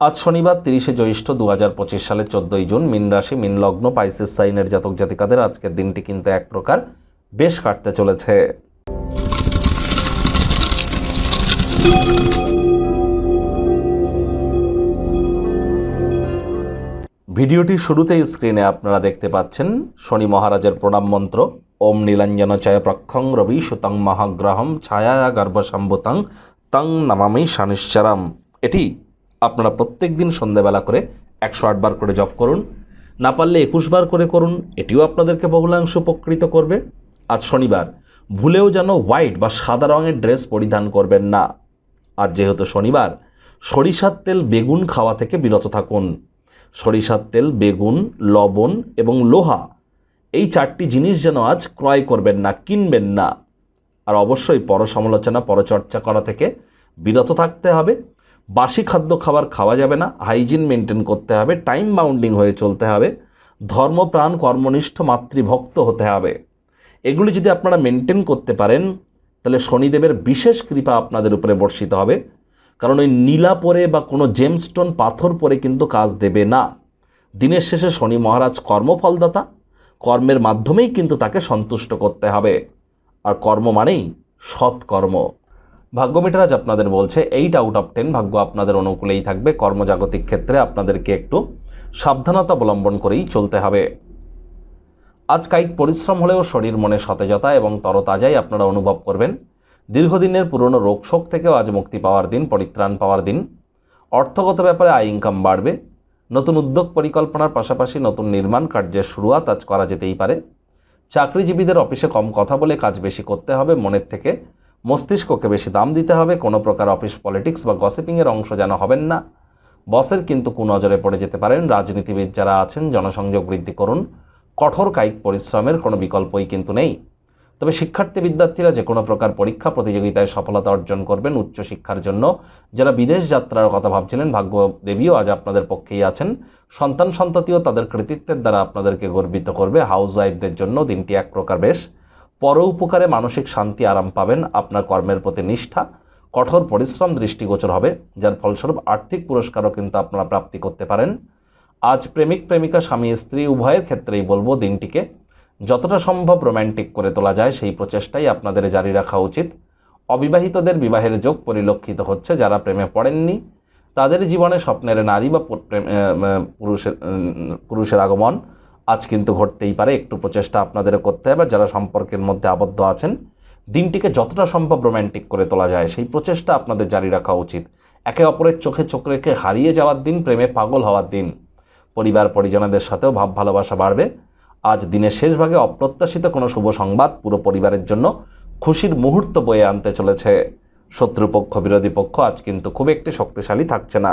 আজ শনিবার তিরিশে জ্যৈষ্ঠ দু হাজার পঁচিশ সালের চোদ্দোই জুন মিন রাশি, মিন লগ্ন, পাইসিস সাইনের জাতক জাতিকাদের আজকের দিনটি কিন্তু এক প্রকার বেশ কাটতে চলেছে। ভিডিওটির শুরুতেই স্ক্রিনে আপনারা দেখতে পাচ্ছেন, শনি মহারাজের প্রণাম মন্ত্র, ওম নীলাঞ্জন চয় প্রক্ষং রবি সুতং মহাগ্রহম ছায়া গর্ভসম্ভুতং তং নামামি শানিশ্চারাম। এটি আপনারা প্রত্যেক দিন সন্ধ্যাবেলা করে একশো আটবার করে জপ করুন। না পারলে একুশ বার করে করুন, এটিও আপনাদেরকে বহুলাংশ উপকৃত করবে। আজ শনিবার, ভুলেও যেন হোয়াইট বা সাদা রঙের ড্রেস পরিধান করবেন না। আর যেহেতু শনিবার, সরিষার তেল, বেগুন খাওয়া থেকে বিরত থাকুন। সরিষার তেল, বেগুন, লবণ এবং লোহা, এই চারটি জিনিস যেন আজ ক্রয় করবেন না, কিনবেন না। আর অবশ্যই পরসমালোচনা পরচর্চা করা থেকে বিরত থাকতে হবে। বাসি খাদ্য খাবার খাওয়া যাবে না হাইজিন মেনটেন করতে হবে টাইম বাউন্ডিং হয়ে চলতে হবে ধর্মপ্রাণ কর্মনিষ্ঠ, মাতৃভক্ত হতে হবে। এগুলি যদি আপনারা মেনটেন করতে পারেন, তাহলে শনিদেবের বিশেষ কৃপা আপনাদের উপরে বর্ষিত হবে। কারণ ওই নীলা পরে বা কোনো জেমস্টোন পাথর পরে কিন্তু কাজ দেবে না। দিনের শেষে শনি মহারাজ কর্মফলদাতা, কর্মের মাধ্যমেই কিন্তু তাকে সন্তুষ্ট করতে হবে। আর কর্ম মানেই সৎকর্ম। ভাগ্যমিটার আজ আপনাদের বলছে এইট আউট অফ টেন ভাগ্য আপনাদের অনুকূলেই থাকবে। কর্মজাগতিক ক্ষেত্রে আপনাদেরকে একটু সাবধানতা অবলম্বন করেই চলতে হবে। আজ কায়িক পরিশ্রম হলেও শরীর মনে সতেজতা এবং তরতাজাই আপনারা অনুভব করবেন। দীর্ঘদিনের পুরনো রোগশোক থেকেও আজ মুক্তি পাওয়ার দিন, পরিত্রাণ পাওয়ার দিন। অর্থগত ব্যাপারে আয় ইনকাম বাড়বে। নতুন উদ্যোগ পরিকল্পনার পাশাপাশি নতুন নির্মাণ কার্যের শুরুয়াত আজ করা যেতেই পারে। চাকরিজীবীদের অফিসে কম কথা বলে কাজ বেশি করতে হবে, মনের থেকে মস্তিষ্ককে বেশি দাম দিতে হবে, কোনো প্রকার অফিস পলিটিক্স বা গসিপিংয়ের অংশ যেন হবেন না। বসের কিন্তু কুনজরে পড়ে যেতে পারেন রাজনীতিবিদ যারা আছেন, জনসংযোগ বৃদ্ধি করুন। কঠোর কায়িক পরিশ্রমের কোনো বিকল্পই কিন্তু নেই। তবে শিক্ষার্থী বিদ্যার্থীরা যে কোনো প্রকার পরীক্ষা প্রতিযোগিতায় সফলতা অর্জন করবেন উচ্চশিক্ষার জন্য। যারা বিদেশ যাত্রার কথা ভাবছিলেন ভাগ্য দেবীও আজ আপনাদের পক্ষেই আছেন। সন্তান সন্ততিও তাদের কৃতিত্বের দ্বারা আপনাদেরকে গর্বিত করবে। হাউস ওয়াইফদের জন্য দিনটি এক প্রকার বেশ। পর উপকারে মানসিক শান্তি আরাম পাবেন। আপনার কর্মের প্রতি নিষ্ঠা, কঠোর পরিশ্রম দৃষ্টিগোচর হবে, যার ফলস্বরূপ আর্থিক পুরস্কারও কিন্তু আপনারা প্রাপ্তি করতে পারেন। আজ প্রেমিক, প্রেমিকা, স্বামী, স্ত্রী, উভয়ের ক্ষেত্রেই বলব দিনটিকে যতটা সম্ভব রোম্যান্টিক করে তোলা যায়, সেই প্রচেষ্টাই আপনাদের জারি রাখা উচিত। অবিবাহিতদের বিবাহের যোগ পরিলক্ষিত হচ্ছে, যারা প্রেমে পড়েননি, তাদের জীবনে স্বপ্নের নারী বা পুরুষের পুরুষের আগমন আজ কিন্তু ঘটতেই পারে, একটু প্রচেষ্টা আপনাদের করতে হবে, যারা সম্পর্কের মধ্যে আবদ্ধ আছেন, দিনটিকে যতটা সম্ভব রোম্যান্টিক করে তোলা যায়, সেই প্রচেষ্টা আপনাদের জারি রাখা উচিত। একে অপরের চোখে চোখ রেখে হারিয়ে যাওয়ার দিন, প্রেমে পাগল হওয়ার দিন। পরিবার পরিজনদের সাথেও ভাব ভালোবাসা বাড়বে। আজ দিনের শেষ ভাগে অপ্রত্যাশিত কোনো শুভ সংবাদ পুরো পরিবারের জন্য খুশির মুহূর্ত বয়ে আনতে চলেছে। শত্রুপক্ষ, বিরোধী পক্ষ আজ কিন্তু খুব একটি শক্তিশালী থাকছে না।